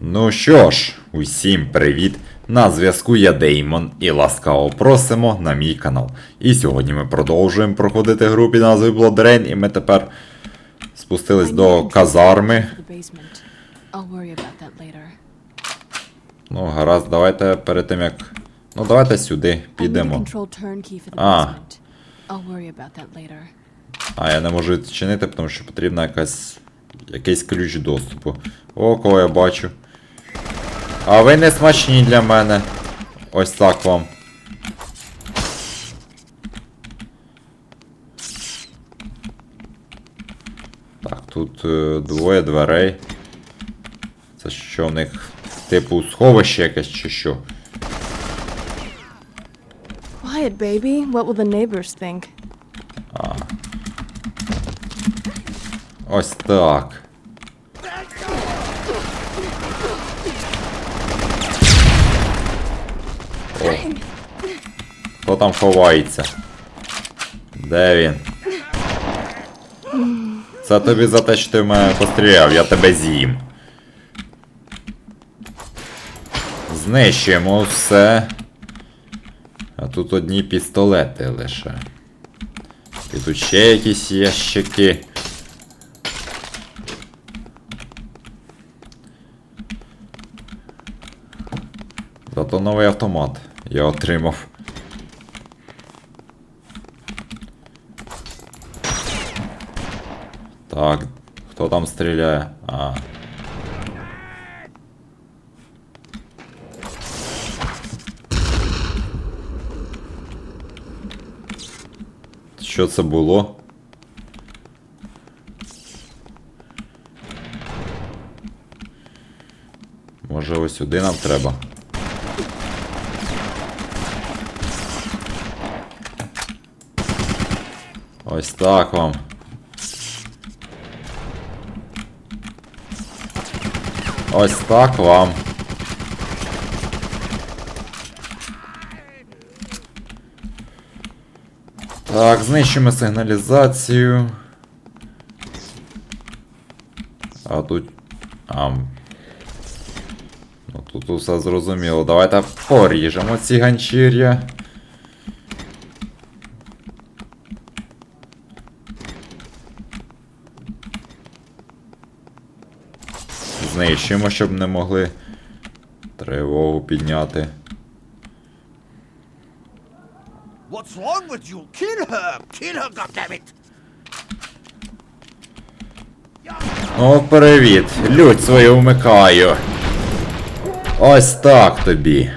Ну що ж, усім привіт! На зв'язку я Деймон і ласкаво просимо на мій канал. І сьогодні ми продовжуємо проходити гру під назвою Blood Rain, і ми тепер спустились до казарми. Ну, гаразд, давайте перед тим як. Ну, давайте сюди підемо. later. А, я не можу відчинити, тому що потрібна якась. якийсь ключ доступу. О, кого я бачу. А ви не смачні для мене. Ось так вам. Так, тут е, двоє дверей. Це що в них? Типу сховище якесь чи що? Quiet, baby. What will the neighbors think? Ось так. О. Хто там ховається? Де він? Це тобі за те, що ти мене постріляв, я тебе з'їм. Знищуємо все. А тут одні пістолети лише. І тут ще якісь ящики. Зато новий автомат я отримав. Так, хто там стріляє? А. Що це було? Може ось сюди нам треба? Ось так вам. Ось так вам. Так, знищимо сигналізацію. А тут. А. Ну тут усе зрозуміло. Давайте поріжемо ці ганчір'я. Знищимо, щоб не могли тривогу підняти. What's wrong with you? Kill her! Kill her, goddammit! О, привіт! Людь свою вмикаю. Ось так тобі.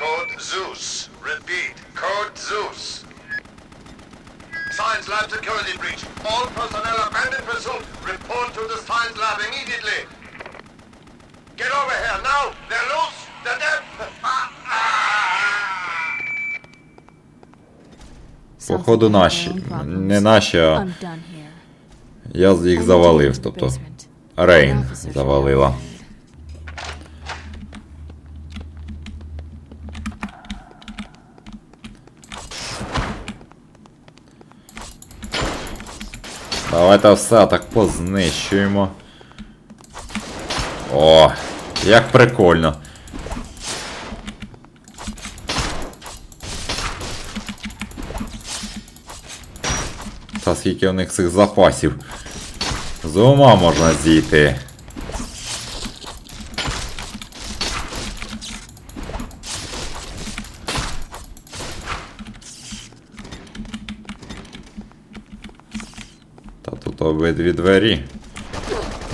Code Zeus. Code Zeus. Science lab security breach. All personnel abandon pursuit. Report to the science lab immediately. Get over here now. They're loose. They're dead. Ah, ah. Походу наші. Не наші, а я їх завалив, тобто. Рейн завалила. know. Давайте все так познищуємо. О, як прикольно. Та скільки у них цих запасів. З ума можна зійти. Та тут обидві двері.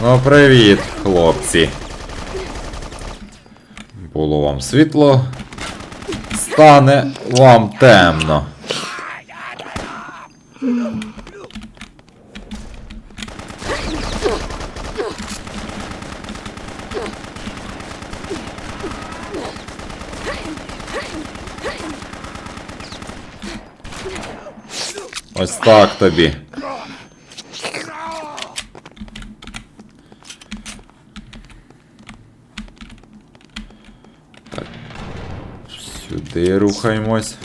Ну, привіт, хлопці. Було вам світло. Стане вам темно. Ось так тобі. Сюди рухаємось.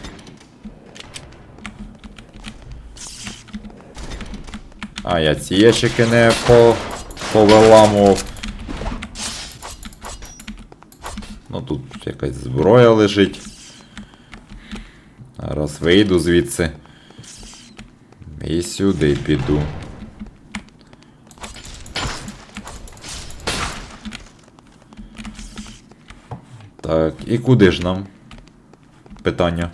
А, я ці ящики не по... повиламував. Ну тут якась зброя лежить. Зараз вийду звідси. І сюди піду. Так, і куди ж нам? Питання.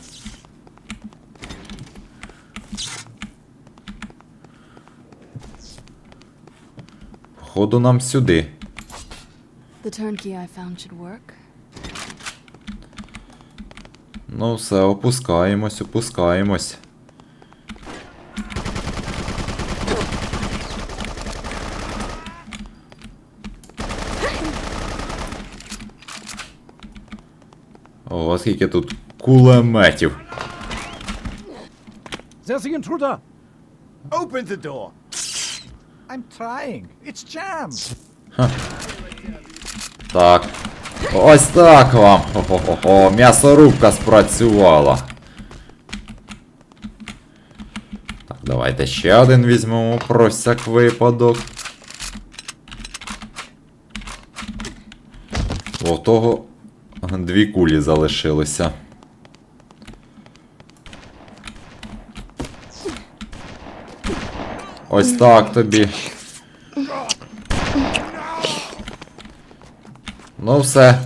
Походу нам сюди. The turnkey I found should work. Ну, все, опускаємось, опускаємось. О, скільки тут кулеметів. There's the intruder. Open the door. I'm trying. It's jammed. Так. Ось так вам. Хо-хо-хо. М'ясорубка спрацювала. Так, давайте ще один візьмемо про всяк випадок. О, в того дві кулі залишилося. Ось так тобі. Ну все.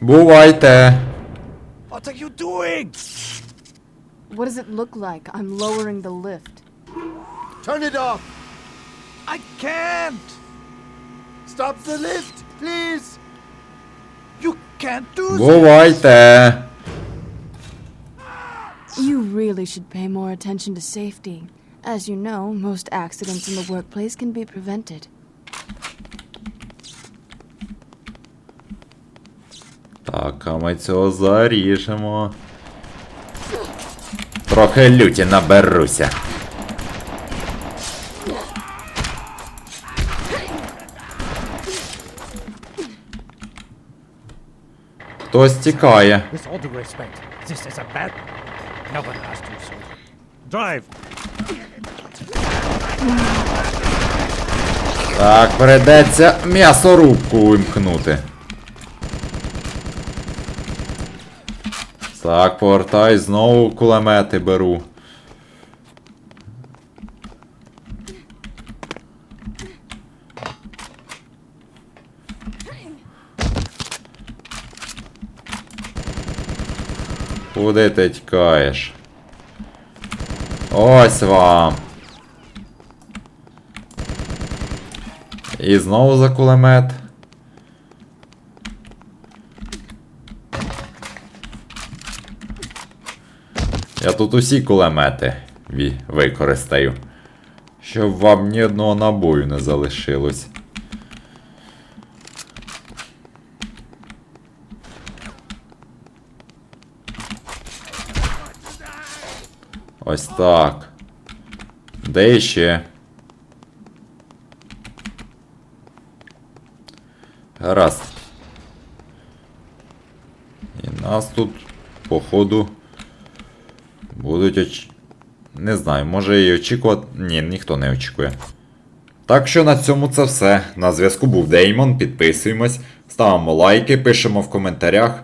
Бувайте. What are you doing? What does it look like? I'm lowering the lift. Turn it off. I can't. Stop the lift, please. You can't do this. Бувайте. You really should pay more attention to safety. As you know, most accidents in the workplace can be prevented. Так, а ми цього заріжемо. Трохи люті наберуся. Хтось тікає. With all due respect, this is a bad. No one asked you so. Drive. Так, придеться м'ясорубку вимкнути. Так, повертай, знову кулемети беру. Куди ти тікаєш? Ось вам. І знову за кулемет. Я тут усі кулемети використаю. Щоб вам ні одного набою не залишилось. Ось так. Де ще? Гаразд. І нас тут, походу, будуть оч... Не знаю, може і очікувати. Ні, ніхто не очікує. Так що на цьому це все. На зв'язку був Деймон. Підписуємось, ставимо лайки, пишемо в коментарях.